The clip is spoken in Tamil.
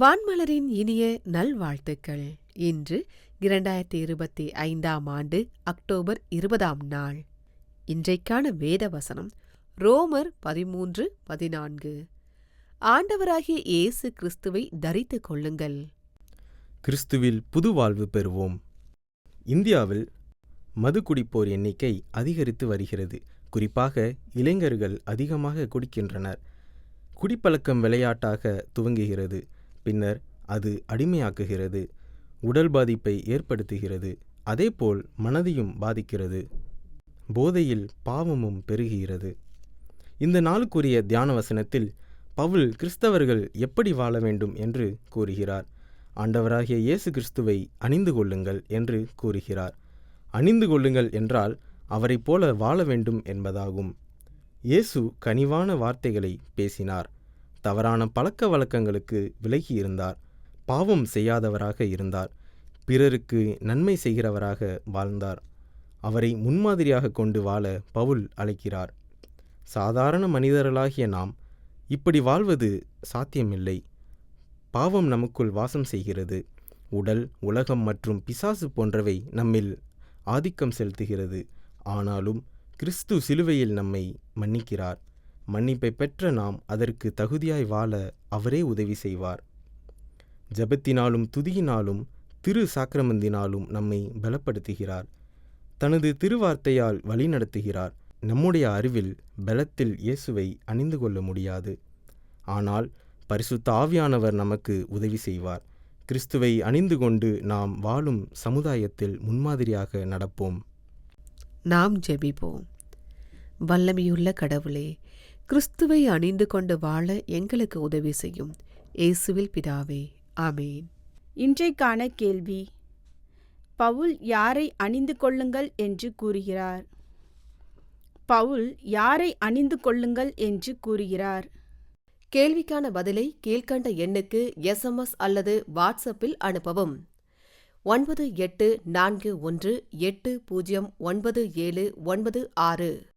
வான்மலரின் இனிய நல்வாழ்த்துக்கள். இன்று இரண்டாயிரத்தி இருபத்தி ஐந்தாம் ஆண்டு அக்டோபர் இருபதாம் நாள். இன்றைக்கான வேத வசனம் ரோமர் பதிமூன்று பதினான்கு. ஆண்டவராகிய இயேசு கிறிஸ்துவை தரித்துக் கொள்ளுங்கள். கிறிஸ்துவில் புது வாழ்வு பெறுவோம். இந்தியாவில் மது குடிப்போர் எண்ணிக்கை அதிகரித்து வருகிறது. குறிப்பாக இளைஞர்கள் அதிகமாக குடிக்கின்றனர். குடிப்பழக்கம் விளையாட்டாக துவங்குகிறது. பின்னர் அது அடிமையாக்குகிறது உடல் பாதிப்பை ஏற்படுத்துகிறது அதேபோல் மனதையும் பாதிக்கிறது. போதையில் பாவமும் பெருகுகிறது. இந்த நாளுக்குரிய தியான வசனத்தில் பவுல் கிறிஸ்தவர்கள் எப்படி வாழ வேண்டும் என்று கூறுகிறார். ஆண்டவராகிய இயேசு கிறிஸ்துவை அணிந்து கொள்ளுங்கள் என்று கூறுகிறார். அணிந்து கொள்ளுங்கள் என்றால் அவரைப் போல வாழ வேண்டும் என்பதாகும். இயேசு கனிவான வார்த்தைகளை பேசினார். தவறான பழக்க வழக்கங்களுக்கு விலகி இருந்தார் பாவம் செய்யாதவராக இருந்தார். பிறருக்கு நன்மை செய்கிறவராக வாழ்ந்தார். அவரை முன்மாதிரியாக கொண்டு வாழ பவுல் அழைக்கிறார். சாதாரண மனிதர்களாகிய நாம் இப்படி வாழ்வது சாத்தியமில்லை. பாவம் நமக்குள் வாசம் செய்கிறது. உடல் உலகம் மற்றும் பிசாசு போன்றவை நம்மில் ஆதிக்கம் செலுத்துகிறது. ஆனாலும் கிறிஸ்து சிலுவையில் நம்மை மன்னிக்கிறார். மன்னிப்பை பெற்ற நாம் அதற்கு தகுதியாய் வாழ அவரே உதவி செய்வார். ஜெபத்தினாலும் துதியினாலும் திரு சாக்கிரமந்தினாலும் நம்மை பலப்படுத்துகிறார். தனது திருவார்த்தையால் வழிநடத்துகிறார் நம்முடைய அறிவில் பலத்தில் இயேசுவை அணிந்து கொள்ள முடியாது. ஆனால் பரிசுத்த ஆவியானவர் நமக்கு உதவி செய்வார். கிறிஸ்துவை அணிந்து கொண்டு நாம் வாழும் சமுதாயத்தில் முன்மாதிரியாக நடப்போம். நாம் ஜெபிப்போம். வல்லமையுள்ள கடவுளே கிறிஸ்துவை அணிந்து கொண்டு வாழ எங்களுக்கு உதவி செய்யும். இயேசுவில் பிதாவே ஆமேன். இன்றைக்கான கேள்வி பவுல் யாரை அணிந்து கொள்ளுங்கள் என்று கூறுகிறார். பவுல் யாரை அணிந்து கொள்ளுங்கள் என்று கூறுகிறார். கேள்விக்கான பதிலை கீழ்க்கண்ட எண்ணுக்கு எஸ்எம்எஸ் அல்லது வாட்ஸ்அப்பில் அனுப்பவும். ஒன்பது எட்டு நான்கு ஒன்று எட்டு பூஜ்ஜியம் ஒன்பது ஏழு ஒன்பது ஆறு.